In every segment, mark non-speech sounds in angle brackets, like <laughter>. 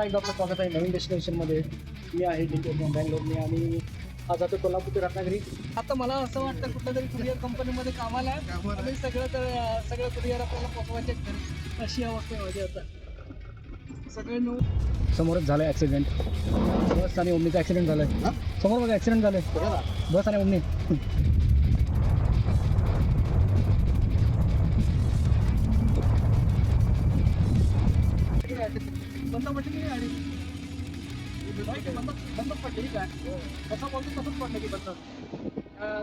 पुन्हा एकदा आपलं स्वागत आहे नवीन डेस्टिनेशनमध्ये मी आहे डी बँगलोरने आणि आज आता कोल्हापूर ते रत्नागिरी. आता मला असं वाटतं कुठल्या तरी कुरिअर कंपनीमध्ये कामाला आहे. आणि सगळं तर सगळं कुरिअर आपल्याला पोचवायचे अशी अवस्था माझी आता. सगळे नऊ समोरच झालं ॲक्सिडेंट बस आणि ओमनीचा ॲक्सिडेंट झालं आहे समोर बघा ॲक्सिडेंट झालं आहे बस आणि ओमनी. बंद पडली की गाडी नाही ते बंद पडली काय कसं बोलतो तसंच पडलं की बंद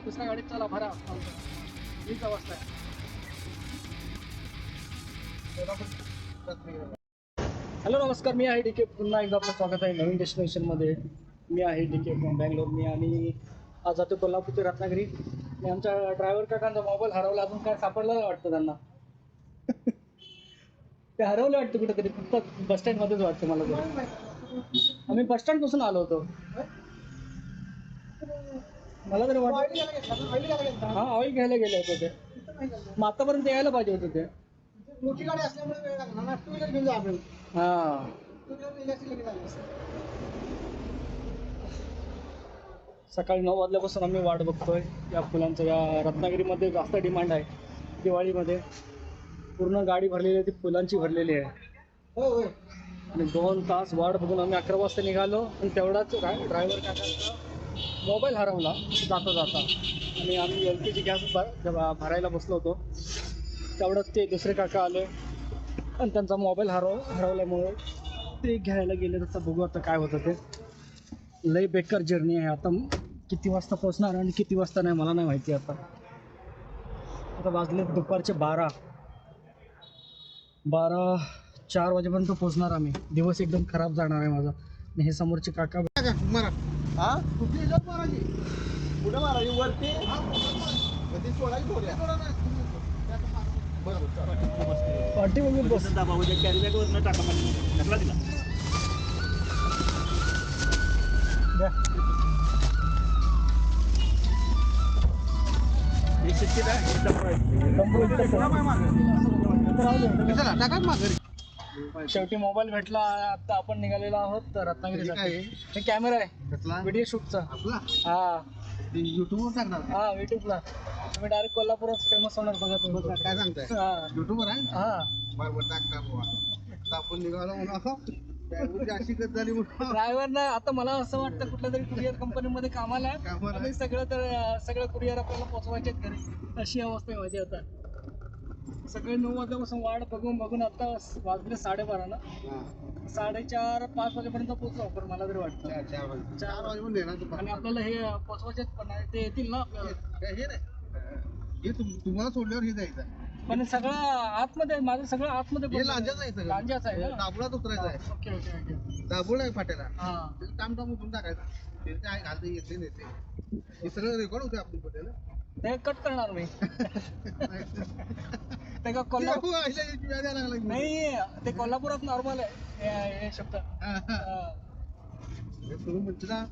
दुसऱ्या गाडीत चला भरा. हीच अवस्था आहे. हॅलो नमस्कार. मी आहे डी के पुन्हा एकदा आपलं स्वागत आहे नवीन डेस्टिनेशनमध्ये. मी आहे डी के बँगलोरनी आणि आज जातो कोल्हापूर ते रत्नागिरी. आणि आमच्या ड्रायव्हर काकांचा मोबाईल हरवला. अजून काय सापडला वाटतं त्यांना? ते हरवलं वाटतं कुठेतरी. फक्त बस स्टँडमध्येच वाटतं मला तरी आम्ही बस स्टँडपासून आलो होतो. मला तरी वाटत हा ऑइल घ्यायला गेले होते ते. मग आतापर्यंत यायला पाहिजे होते ते. मोठी गाडी असल्यामुळे वेळ लागला ना. टू व्हीलर घेऊन जा आपण. हा. टू व्हीलर इलेक्ट्रिक लगेच आली असते. सकाळी नऊ वाजल्यापासून आम्ही वाट बघतोय. या फुलांचं या रत्नागिरीमध्ये जास्त डिमांड आहे. दिवाळीमध्ये. पूर्ण गाडी भरलेली आहे ती फुलांची भरलेली आहे. आणि दोन तास वाट बघून आम्ही अकरा वाजता निघालो आणि तेवढाच काय ड्रायव्हर काकांचा मोबाईल हरवला जाता जाता. आणि आम्ही एल पी जी गॅस भरायला बसलो होतो. तेवढ्यात ते दुसरे काका आले आणि त्यांचा मोबाईल हरव हरवल्यामुळे ते घ्यायला गेले. तसं बघू आता काय होतं ते. लई बेकार जर्नी आहे. आता किती वाजता पोहोचणार आणि किती वाजता नाही मला नाही माहिती आता. आता वाजले दुपारचे बारा. बारा चार वाजेपर्यंत पोहोचणार आम्ही. दिवस एकदम खराब जाणार आहे माझा. आणि हे समोरचे काका? मारा. हा? मारायची कुठे मारायची वरती? ती सोडायची थोड्या पाठी बघून बस. द्या शेवटी मोबाईल भेटला आता आपण निघालेलो आहोत हे हे कॅमेरा आहे. व्हिडिओ शूटचा. आपला? हा. युट्यूबवर टाकणार. हा युट्यूबला तुम्ही डायरेक्ट कोल्हापूरच फेमस होणार बघा तुम्ही. काय सांगताय? हा. युट्यूबवर आहे? हा. बरोबर टाक टाक बुवा. आता आपण निघालो म्हणून असं ड्रायव्हर ना आता मला असं वाटतं कुठल्या तरी कुरिअर कंपनीमध्ये कामाला आहे. कामाला आहे. आणि सगळं तर सगळं कुरिअर आपल्याला पोचवायचे घरी. अशी अवस्था आहे माझी आता. सगळे नऊ वाजल्यापासून वाट बघून बघून आता वाजले साडेबारा ना. साडेचार पाच वाजेपर्यंत पोहोचलो आपण मला तरी वाटतं. चार वाजेपर्यंत आणि आपल्याला हे पोचवायचे पण आहे ते येतील ना आपल्याला. हे नाही. हे तुम- तुम्हाला सोडल्यावर हे जायचं. पण सगळं आतमध्ये माझं सगळं आतमध्ये हे पडलं. लांजाच आहे सगळं. लांजाच आहे ना? दाबुळात उतरायचं आहे. Okay okay okay. दाबुळ फाट्याला. हा. ते काम काम उतरून टाकायचं. ते काय घालते येते नेते. हे सगळं रेकॉर्ड होते पटेल ते कट करणार मी. <laughs> ते का कोल्हापूर नाही ते कोल्हापुरात नॉर्मल आहे. हे- हे शब्द. हा. म्हणतो ना.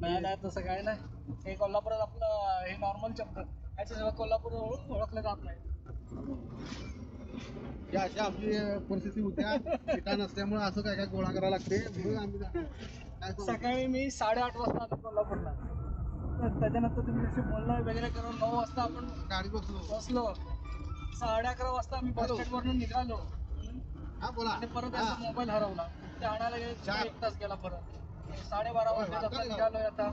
नाही नाही तसं काय नाही. हे कोल्हापुरात आपलं हे नॉर्मल शब्द. याच्याशिवाय कोल्हापूर ओळख- ओळखलं जात नाही. अशा आमची परिस्थिती होत्या. ठिकाण नसल्यामुळे असं काय काय गोळा करायला लागते. म्हणून आम्ही काय करू? सकाळी मी साडेआठ वाजता आलो कोल्हापूरला. तर त्याच्यानंतर तुम्ही जशी बोलणं वगैरे करून नऊ वाजता आपण गाडी बसलो. बसलो. साडे अकरा वाजता आम्ही बस स्टँडवरून निघालो. हा बोला. आणि परत हा. याचा मोबाईल हरवला. ते आणायला गेले चार. एक तास गेला परत. साडेबारा होय, वाजता आता आता निघालोय आता.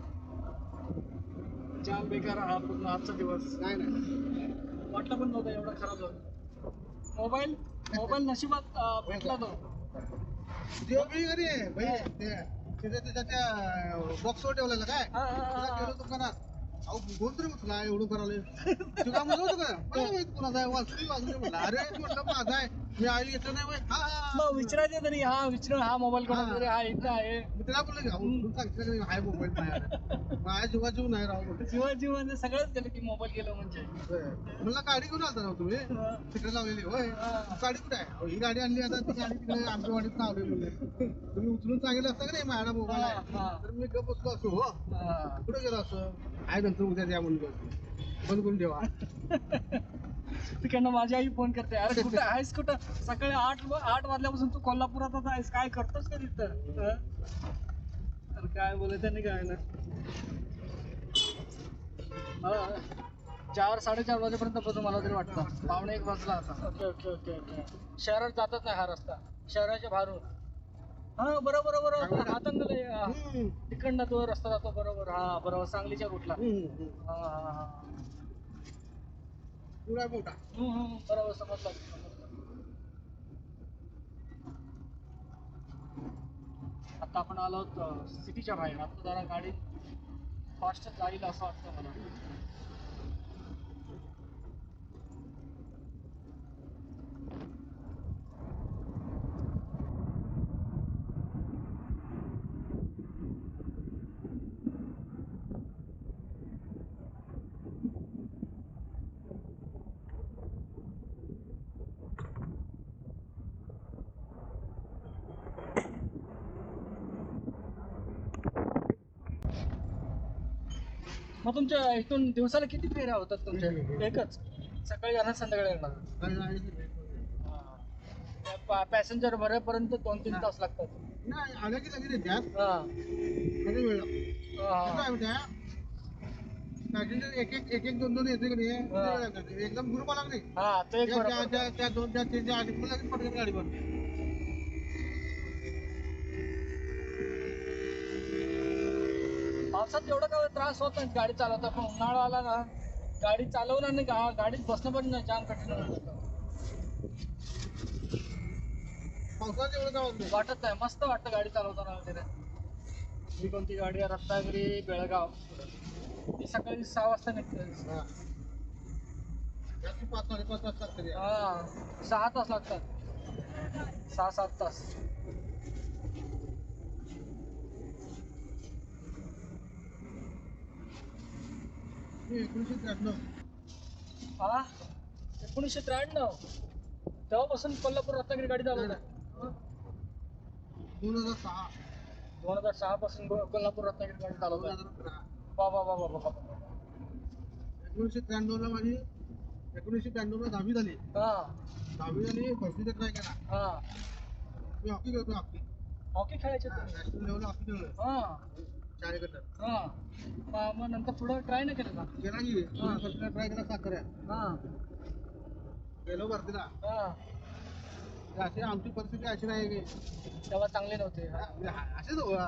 जाम बेकार हा पूर्ण आजचा दिवस. नाही नाही. वाटलं पण नव्हतं एवढं खराब झालं. मोबाईल मोबाईल नशिबात भेटला तो. देव बी घरी आहे भाई ते तिथे त्याच्या त्या बॉक्सवर ठेवलेलं काय? तुला. गेलो दुकानात. अहो कोण तरी उचला एवढं करायला. तुला म्हणलं होतं का? कोणाचा आहे वाचली अरे म्हटलं माझा आहे. मी आईल घेतलं नाही. हा, हा, हा. मग विचारायचं तरी हा विचार हा मोबाईल. कोणाचा तरी हा इथं आहे मी त्याला बोललो की अहो, नाही, हाय मोबाईल माझ्याकडे माझ्या जीवा जीव नाही राहू म्हटलं जीवन जीवन सगळंच गेलं की मोबाईल गेलं म्हणजे होय. म्हणलं गाडी घेऊन आलता ना तुम्ही हा. तिकडे लावलेली होय हा. गाडी कुठे आहे अहो, ही गाडी आणली आता ती गाडी तिकडे आमच्या वाडीत लावली म्हणले तुम्ही उचलून सांगितलं असतं का नाही माझ्याकडे मोबाईल हा, आहे हा. तर मी गप बसलो असतो हो हा. कुठे गेलो असं आहे नंतर उद्या द्या म्हणून बंद करून ठेवा <laughs> तिकडनं माझी आई फोन करते अरे कुठं आहेस कुठं? सकाळी आठ आठ वाजल्यापासून तू कोल्हापुरातच आहेस काय करतोस का तिथं? अरे काय बोलायचं नाही काय ना. हा. चार साडेचार वाजेपर्यंत पोहोचू मला तरी वाटतं. पावणे एक वाजला आता. Okay okay okay okay. शहरात जातच नाही हा रस्ता. शहराच्या बाहेरून. हा बरोबर बरोबर. हातंगले. तिकडनं तो रस्ता जातो बरोबर. हा बरोबर. सांगलीच्या रूटला हा हा. पुरा मोठा. बरोबर समजलं आता आपण आलो सिटीच्या बाहेर. आता जरा गाडी फास्ट जाईल असं वाटतं मला. मग तुमच्या इथून दिवसाला किती फेऱ्या होतात तुमच्या एकच सकाळी जाणार संध्याकाळी येणार. पॅसेंजर भरेपर्यंत दोन तीन तास लागतात नाही आल्या की लगेच येतात हा. वेळ. हा. पॅसेंजर एक एक एक एक दोन दोन येते की नाही किती हा. वेळ लागतो? एकदम ग्रुप आला की नाही हा ते एक त्या- त्या- बरोबर त्या- त्या दोन त्या तीन त्या मग लगेच पटकन गाडी बनते पावसात एवढं काय त्रास होत नाही गाडी चालवता? पण उन्हाळा आला ना गाडी चालवणार नाही गा- गाडीत बसणं पण नाही जाम कठीण एवढं काय होत. वाटत नाही मस्त वाटतं गाडी चालवताना वगैरे. ही कोणती गाडी आहे? रत्नागिरी बेळगाव. ती सकाळी सहा वाजता निघते हा. पाच. हा सहा तास लागतात. सहा सात तास. एकोणीसशे त्र्याण्णव हा एकोणीसशे त्र्याण्णव तेव्हापासून कोल्हापूर रत्नागिरी गाडी चालवत आहे दोन हजार सहा दोन हजार सहा पासून गो- कोल्हापूर रत्नागिरी गाडी दोन चालवत आहे हजार अकरा वा वा वा वा वा वा. एकोणीसशे त्र्याण्णवला माझी एकोणीसशे त्र्याण्णवला दहावी झाली हा दहावी झाली भरतीचा ट्राय केला हा मी हॉकी खेळतो हॉकी हॉकी खेळायचे तुम्ही नॅशनल लेवलला हॉकी खेळलो हा हा. मग- नंतर पुढे ट्राय नाही केलं का ट्राय केला साखर हा. गेलो भरतीला हा. अशी आमची परिस्थिती अशी नाही की तेव्हा चांगले नव्हते. हा. म्हणजे असेच हो, हा.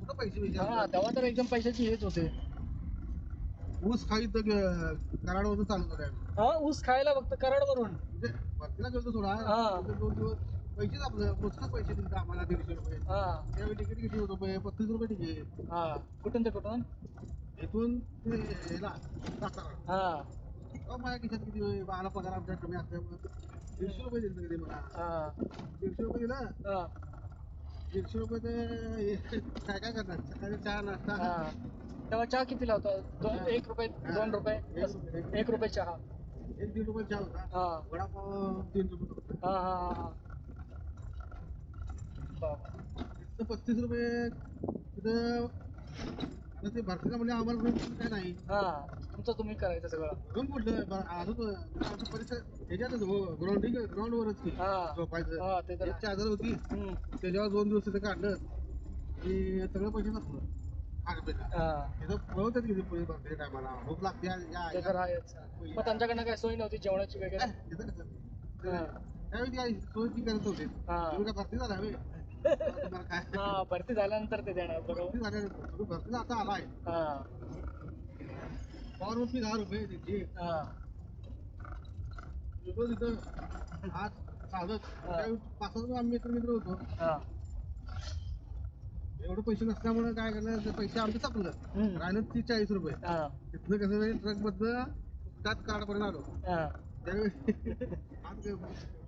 कुठं पैसे पैसे हा तेव्हा तर एकदम पैशाची हेच होते. ऊस खाईत कराड वरून चालू करायला हा ऊस खायला फक्त कराडवरून. म्हणजे भरतीला गेलो थोडा हा. दोन दिवस पैसेच आपलं मोजकं पैसे दिले आम्हाला दीडशे रुपये. हा. त्यावेळी तिकीट किती रुपये पस्तीस रुपये तिकीट हा. कुठून ते कुठून? इथून ते ह्याला सातारा. हा. अहो, माझ्या खिशात किती होय? मला पगार आमच्या कमी असल्यामुळे दीडशे रुपये दिले कधी मला. हा. दीडशे रुपये दिलं? हा. दीडशे रुपये ते काय काय करणार? सकाळी चहा नाश्ता. हा. तेव्हा चहा कितीला होता दोन एक रुपये दोन रुपये? एक रुपये. एक रुपये. चहा. एक दीड रुपये चहा होता. हा. वडापाव तीन रुपये. होता. हा हा हा हा. तिथं पस्तीस रुपये तिथं आता ते भरतीला म्हणजे आम्हाला रूम काय नाही. हा तुमचं तुम्ही करायचं सगळं. रूम कुठलं? अजून परिसर ह्याच्यातच हो ग्राउंडिंग ग्राउंडवरच की. हा. झोपायचं. हा ते तर होती. हम्म. त्याच्यावर दोन दिवस तिथं काढलं. आणि सगळं पैसे नसलं. खाण्यापिण्या हा. तिथं पळवतात किती पोलीस भरते टायमाला. भूक लागते या- या- ते तर आहेच. मग त्यांच्याकडनं काय सोय नव्हती जेवणाची वगैरे? काय? तिथं कसं? हा. त्यावेळी काय सोयी करत होते. हा. तुम्ही काय भरती झाला होय? हा भरती झाल्यानंतर ते देणार बरोबर? भरती आता आलाय. हा. पॉवर रुपये दहा रुपये त्याची हा. तिथं. आज चालत. पाच आम्ही मित्र मित्र होतो. हा. एवढे पैसे नसल्यामुळे काय केलं ते पैसे आमचे संपलं हम्म. राहिलं तीस चाळीस रुपये. हा. तिथनं कसं ट्रक मधनं त्यात कार्डपर्यंत आलो. हा. त्यावेळी आज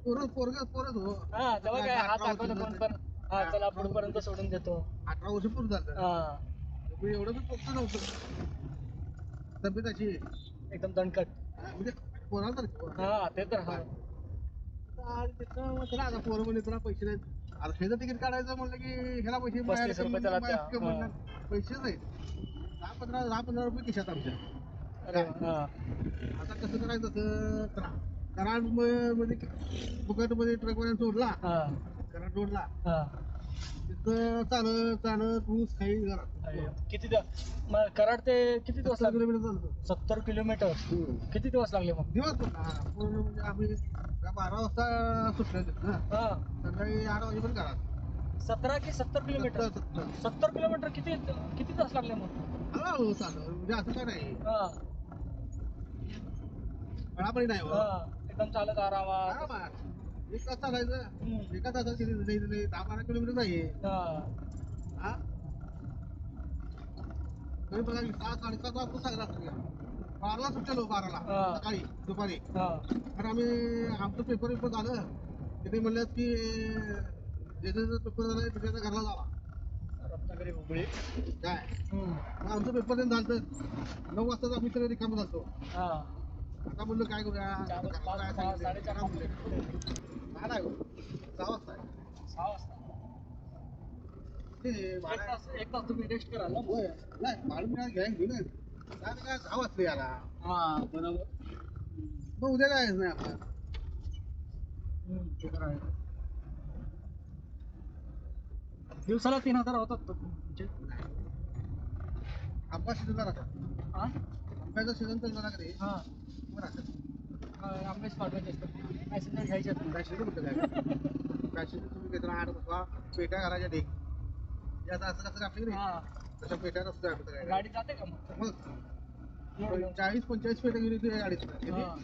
पोरं पोरग पोरच हो. हा तेव्हा काय? हात दाखवलं कोण पण. हा चला पुढपर्यंत सोडून देतो. अठरा वर्ष पूर्ण झालं. हा. मी एवढं पण पोक्त नव्हतं. तब्येत अशी एकदम दणकट. म्हणजे पोराला तर हा ते तर हा. आणि तिथं मग चला आता पोरं तुला पैसे नाहीत आता ह्याचं तिकीट काढायचं म्हणलं की ह्याला पैसे पस्तीस रुपये त्याला पैसेच नाहीत दहा पंधरा दहा पंधरा रुपये खिशात आमच्या. अरे वा, हा. आता कसं करायचं? असं करा. कराडमध्ये फुकटमध्ये सोडला. हा, कराड रोडला. हा. तिथं चालत चालत ऊस खाई घरात. किती दिवस? मग कराड ते किती दिवस सत्तर लागले? किलोमीटर चालतो. सत्तर किलोमीटर. किती दिवस लागले मग? दिवस होता. पूर्ण म्हणजे आम्ही बारा वाजता सुटले ना. हा. संध्याकाळी आठ वाजेपर्यंत घरात सतरा की सत्तर किलोमीटर? सत्तर सत्तर. सत्तर किलोमीटर किती किती तास लागले मग? हळूहळू चालू म्हणजे असं काय नाही. हा. पळापळी नाही हो. हा. एकदम चालत आरामात. आरामात. एक तास चालायचं. एका तासात किती नाही नाही दहा बारा किलोमीटर नाही हा. हा? तरी बघा सहा साडेसात वाजता सांगला असतो या. बाराला सुटलो बाराला. सकाळी दुपारी. तर आम्ही आमचं पेपर पेपर झालं. तिथे म्हणलं की ज्याचा पेपर झाला त्याच्या घरला जावा. रत्नागिरी हुबळी. काय? आमचं पेपर देऊन झालं नऊ वाजता आम्ही सगळे रिकाम झालतो हा. आता म्हणलं काय करूया? घरला पाच जायचं सहा आहे. साडेचार हा म्हणले. वाजता. नाही, नाही हो. सहा वाजता आहे. सहा वाजता ते एक तास तुम्ही रेस्ट ना. नाही काय घ्यायला. काय काय याला. हा बरोबर. मग उद्या जायचं नाही आपण तर. दिवसाला तीन हजार होतात आंबा सीझन राहतात हा? आंब्याचा सीझन हा. मग राहतात हा, आंबेच पाठवायचे असतात. पॅसेंजर घ्यायचे आहेत. काय कुठं काय काय तुम्ही काहीतरी आठ बसवा पेट्या घालायच्या ढेक याचा असं कसं आपली नाही हा. तशा पेट्या नसतो आपलं काय गाडी जाते का मग? मग एवढं? चाळीस पंचेचाळीस पेट्या गेली ती गाडीत हा.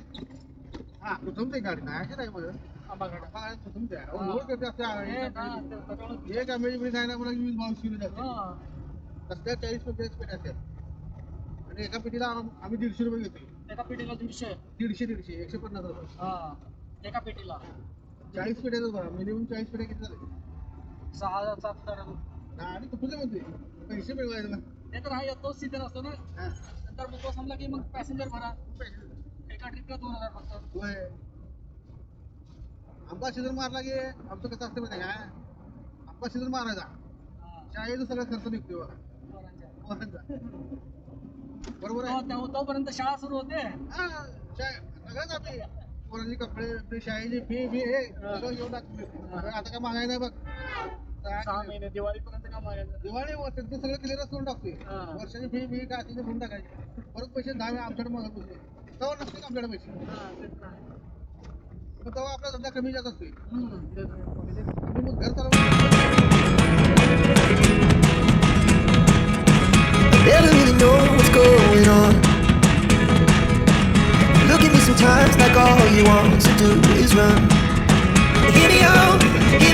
हा प्रथम ते गाडी नाही नाही मग? ते. लोड करते हे ना, ते पेट्रोल- एक आंब्याची पेटी वीस बावीस किलो जाते. हा. कसल्या चाळीस पंचेचाळीस पेट्या असतात. आणि एका पेटीला आम- आम्ही दीडशे रुपये घेतोय. एका पेटीला दीडशे? दीडशे दीडशे एकशे पन्नास रुपये. हा. एका पेटीला? चाळीस पेट्याचं बघा मिनिमम चाळीस पेट्या किती झाले? सहा सात तर आणि कुठे म्हणते पैसे मिळवायला. ते तर आहे तोच सीझन असतो ना. हा. नंतर मग तो समजा की मग पॅसेंजर भरा. एका ट्रिपला दोन हजार फक्त. होय. आंबा सीझन मारला की आमचं कसं असतं माहिती काय आंबा सीझन मारायचा. हा. शाळेचा सगळा खर्च निघतो बघा. पोरांच्या. पोरांचा. बरोबर तो- आहे त्या- तोपर्यंत शाळा सुरू होते. हा, शाळे- सगळंच आपली पोरांची कपडे आपली शाळेची फी बी हे सगळं घेऊन टाकतो आता काय मागाय नाही बघ. सहा महिने दिवाळीपर्यंत दिवाळी व त्यांचं सगळं क्लिअर करून टाकतोय हा. वर्षाची फी बी काय असेल ते भरून टाकायचे परत पैसे दहा आमच्याकडे मागत बसले तेव्हा नसते का आमच्याकडे पैसे हा, ते तर आहे. मग तेव्हा आपला धंदा कमी जात असतोय हम्म, आहे. म्हणजे मग घर चालवतो Never really know what's going on. Look at me sometimes like all you want to do is run. Hear me out, hear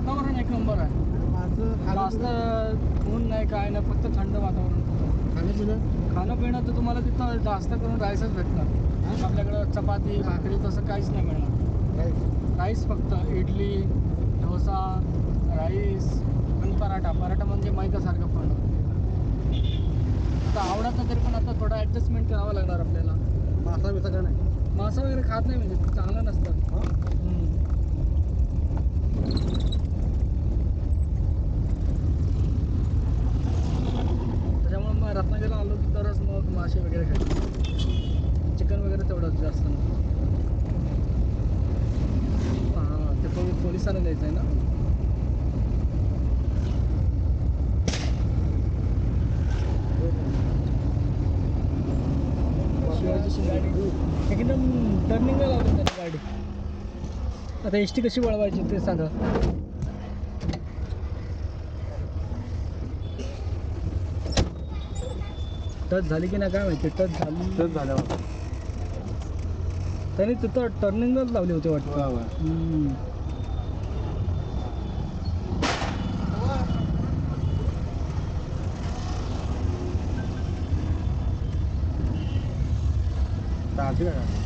वातावरण एक नंबर आहे. जास्त ऊन नाही काय नाही फक्त थंड वातावरण खाणं खाणं पिणं तर तुम्हाला तिथं जास्त करून राईसच भेटणार. आपल्याकडं चपाती भाकरी तसं काहीच नाही मिळणार. राईस? फक्त इडली डोसा राईस आणि पराठा. पराठा म्हणजे मैद्यासारखं पण. आता आवडत नाही तरी पण आता थोडं ॲडजस्टमेंट करावं लागणार आपल्याला. मासा बिसा काय नाही? मासा वगैरे खात नाही म्हणजे चांगलं नसतं. हम्म. मग रत्नागिरीला आलो तरच मग मासे वगैरे खायचे. चिकन वगैरे तेवढंच जास्त नाही हां ते पण पोलिसांना द्यायचं आहे ना एकदम टर्निंगला लावली त्याची गाडी. आता एस टी कशी वळवायची ते सांगा. टच झाली की नाही काय माहिती टच झाली. टच झाल्यावर त्याने तिथं टर्निंगच लावले होते वाटत. हम्म. चालते का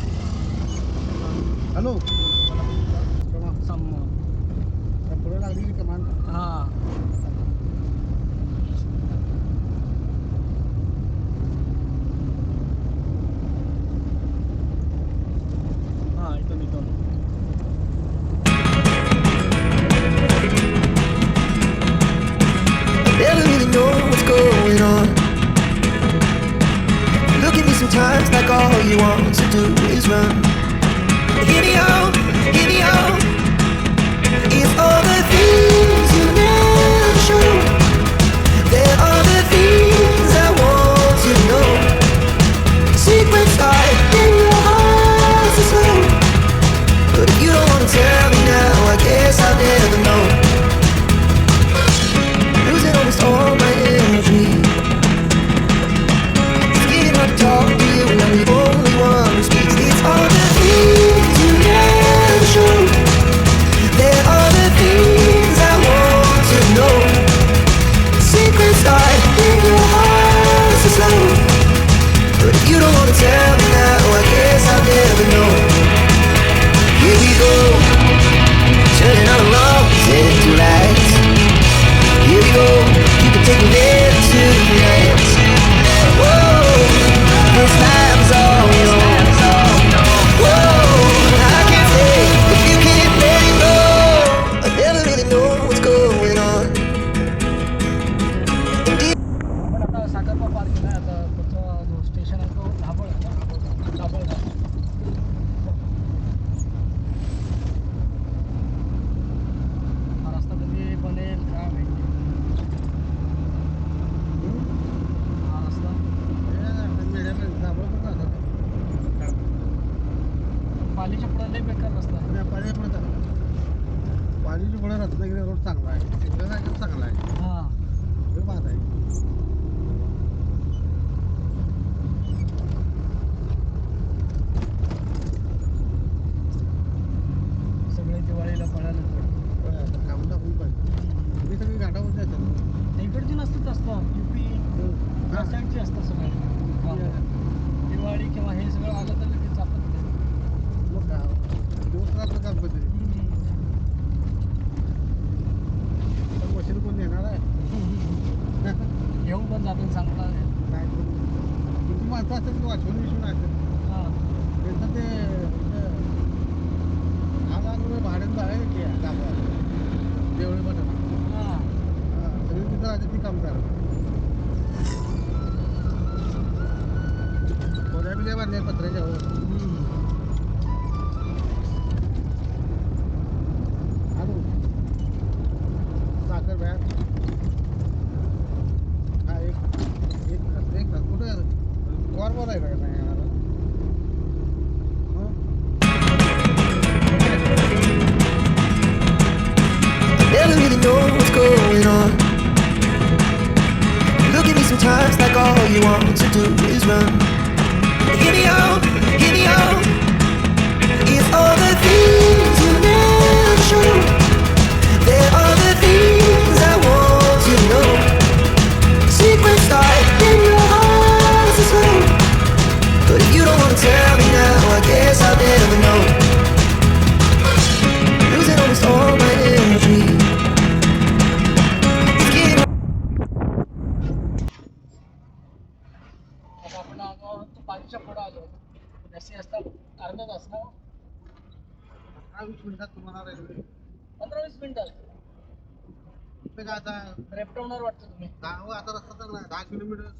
आता रेपटवणार वाटतं तुम्ही. दहा आता रस्ता चांगला आहे. दहा किलोमीटर.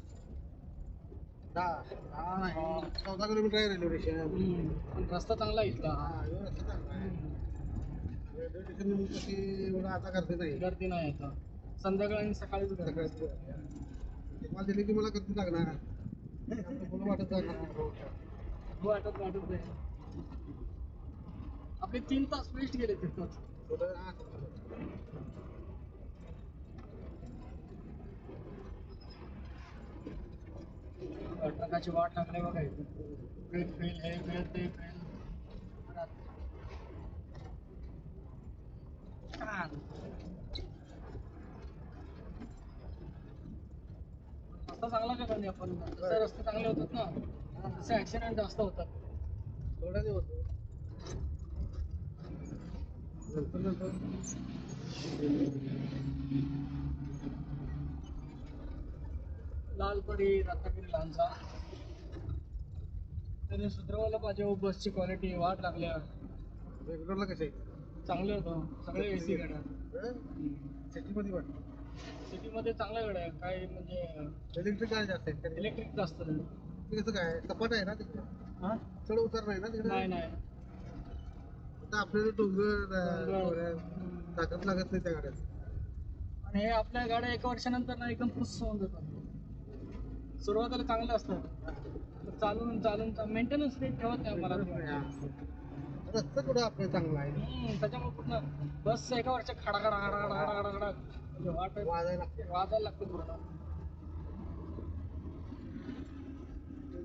दहा. चौदा किलोमीटर आहे रेल्वे स्टेशन रस्ता चांगला आहे इथला. हा रस्ता चांगला रेल्वे स्टेशन आता गर्दी नाही. गर्दी नाही आता. संध्याकाळी आणि सकाळीच सकाळीच तेव्हा की मला गर्दी लागणार वाटत हो वाटत वाटत नाही. आपले तीन तास वेस्ट गेले तिथं ट्रकाची वाट लागली बघा वेळ फेल हे वेळ ते फेल छान. रस्ता चांगला का करूया आपण? जसे रस्ते चांगले होतात ना. तसे ऍक्सिडेंट जास्त होतात. थोडा दिवस. नंतर नंतर लालपरी रत्नागिरी लांजा. त्याने सुधारवायला पाहिजे हो बसची क्वालिटी वाट लागल्या. बेंगलोरला कसे? चांगले होतं. सगळे ए सी गाड्या. सिटीमध्ये पण सिटीमध्ये चांगल्या गाड्या. काय म्हणजे इलेक्ट्रिक गाडी जास्त आहेत इलेक्ट्रिक जास्त नाही. ते कसं काय? सपाट आहे ना तिकडे? हा? चढ उतार नाही ना तिकडे? नाही नाही. आता आपल्याला डोंगर ताकद लागत नाही त्या गाड्यात आणि हे आपल्या गाड्या एका वर्षानंतर ना एकदम पुस होऊन जातात. सुरुवातीला चांगलं असतं. चालून चालून मेंटेनन्स रेट ठेवत नाही मला. रस्ता कुठं आपलं चांगला आहे? त्याच्यामुळे पूर्ण बस एका वर्ष खडा खडा खडा खडा खडा खडा खडा वाट वाजायला लागते. वाजायला लागतं पूर्ण.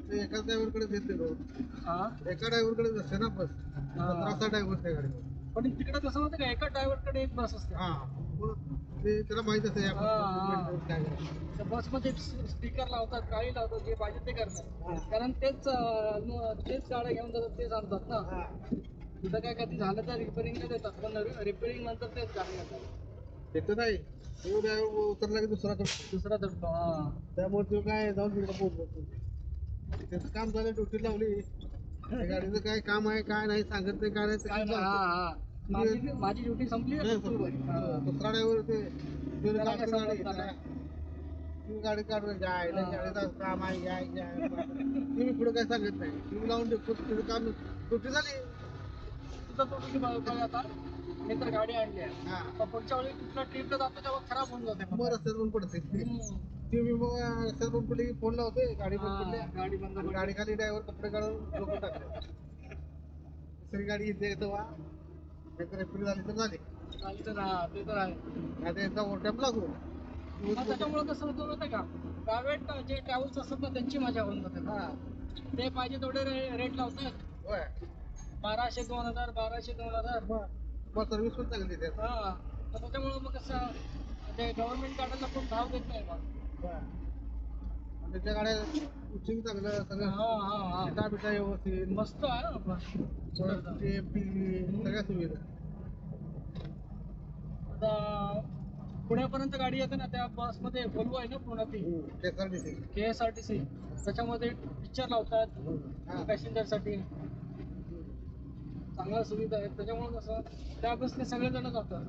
ते एका ड्रायव्हरकडे देते हा? एका ड्रायव्हरकडे असते ना बस. ड्रायव्हर पण तिकडे कसं होतं का? एका driver कडे एक बस असते. हा. ते त्याला माहीत असते या हा, हा. काय करायचं. त्या बसमध्ये स्पीकर लावतात काही लावतात जे पाहिजे ते करतात. कारण तेच अं, न- तेच गाड्या घेऊन जातात तेच आणतात ना. हा. तिथं काय कधी झालं तर रिपेअरिंगला देतात पण रिपेअरिंग नंतर तेच गाडी घेतात. तिथं नाही तो उतरला की दुसरा करतो. दुसरा हा. त्यामुळे तो काय जाऊन तिकडे पोहोचतो त्याचं काम झालं ड्युटी लावली. त्या गाडीचं काय काम आहे काय नाही सांगत नाही काय नाही काय ते नाही, हा हा. माझी माझी ड्युटी संपली. दुसरा ड्रायव्हर ते गाडी काढून. गाडीचं काम आहे तुम्ही पुढे काय सांगत नाही. तुम्ही लावून देतो तुझं काम ड्युटी झाली? तुझं तो ड्युटी बघा आता. मी तर गाडी आणली आहे. हा. पुढच्या वेळी कुठल्या ट्रिपला जातो तेव्हा खराब होऊन जाते मग रस्त्यात पण पडते. हम्म. तुम्ही मग रस्त्यात पण पडली फोन लावते गाडी बंद. गाडी खाली ड्रायव्हर कपडे काढून लोक टाकले. दुसरी गाडी येते तेव्हा. नाहीतर रिपेअर झाली तर झाली. तर हा, ते तर आहे. नाही तर लागू. मग त्याच्यामुळे कसं होतं माहिती आहे का? प्रायव्हेट जे ट्रॅव्हल्स असतात ना त्यांची मजा होऊन जाते. हा. ते पाहिजे तेवढे रेट लावतात. होय. बाराशे दोन हजार बाराशे दोन हजार. मग मग सर्व्हिस पण चांगली देते हा. तर त्याच्यामुळे मग कसं ते गव्हर्नमेंट गाड्यांना कोण भाव देत नाही मग होय. त्याच्या गाड्या उचिंग चांगलं सगळं हा हा हा. बिटा व्यवस्थित. मस्त आहे ना. सेफ्टी सगळ्या सुविधा. आता पुण्यापर्यंत गाडी येते ना त्या बसमध्ये बोलवो आहे ना पुण्यातील? SRTC K S R T C त्याच्यामध्ये पिक्चर लावतात हा. पॅसेंजरसाठी. चांगल्या सुविधा आहेत. त्याच्यामुळे कसं त्या बसने सगळेजण जातात.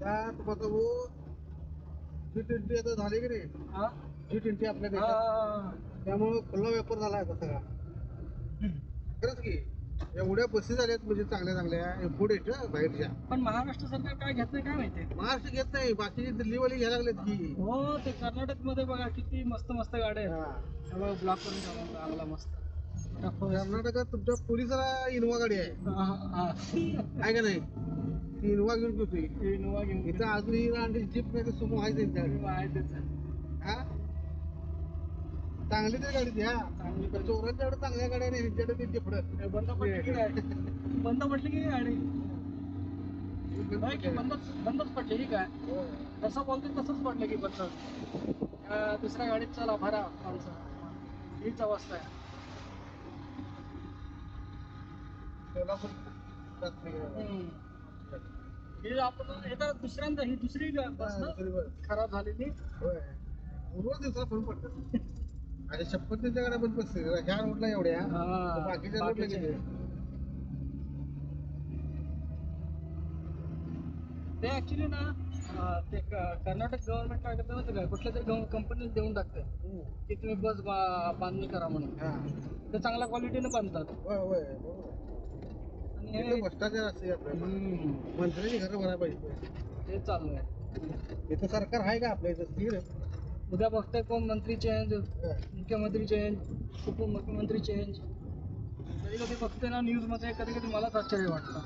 त्या तुम्हाला जी ट्वेंटी आता झाली की नाही? हा? जी ट्वेंटी आपल्या हा, देशात. हा, त्यामुळे खुला व्यापार झाला आता सगळा. खरंच की एवढ्या बसेस झाल्यात म्हणजे चांगल्या चांगल्या इम्पोर्ट येत बाहेरच्या. हा. पण महाराष्ट्र सरकार काय घेत नाही काय माहिती? महाराष्ट्र घेत नाही बाकीचे दिल्लीवाले घ्यायला लागलेत की. हो ते कर्नाटकमध्ये बघा किती मस्त मस्त गाड्या आहेत. हा. सगळं ब्लॉक करून टाकून चांगला मस्त. कर्नाटकात तुमच्या पोलिसाला इनोवा गाडी आहे. हा, हा, हा. आहे का नाही? ती इनोवा घेऊन ते इनोवा घेऊन इथं अजूनही रांडी जीप नाही सुमो आहे. हा? चांगली तरी गाडी द्या चांगली. तर चोरांच्याकडे चांगल्या गाड्या नाही ह्यांच्याकडे ते जिपडं. हे बंद पडली की बंद पडली की गाडी? नाही की बंदच बंदच पडली की काय जसं बोलते तसंच पडलं की बंद. दुसऱ्या गाडीत चला भरा माणसं हीच अवस्था आहे सोलापूर जात नाही गाड्या. हम्म. ही आपण हे तर दुसऱ्यांदा ही दुसरी बस हा, ना. खराब झालेली. होय. रोज दिवसाला फोन पडतात. आणि शपथ त्यांच्या गाड्या बंद बसते. ह्या रोडला एवढ्या. हा, बाकीच्या रोडला. किती? ते ऍक्च्युली ना ते कर्नाटक गव्हर्नमेंट काय करतं माहिती कुठल्या तरी कंपनीला देऊन टाकते. की तुम्ही बस बांधणी करा म्हणून. हा. ते चांगल्या क्वालिटीने बांधतात. हे भ्रष्टाचार असते आपल्याला हम्म, मंत्र्यांनी घरं भरायला पाहिजे. ते चालू आहे. इथं सरकार आहे का आपल्या इथं? स्थिर आहे. उद्या बघताय कोण मंत्री चेंज. मुख्यमंत्री चेंज उपमुख्यमंत्री चेंज कधी कधी बघते ना न्यूजमध्ये कधी कधी मलाच आश्चर्य वाटतं.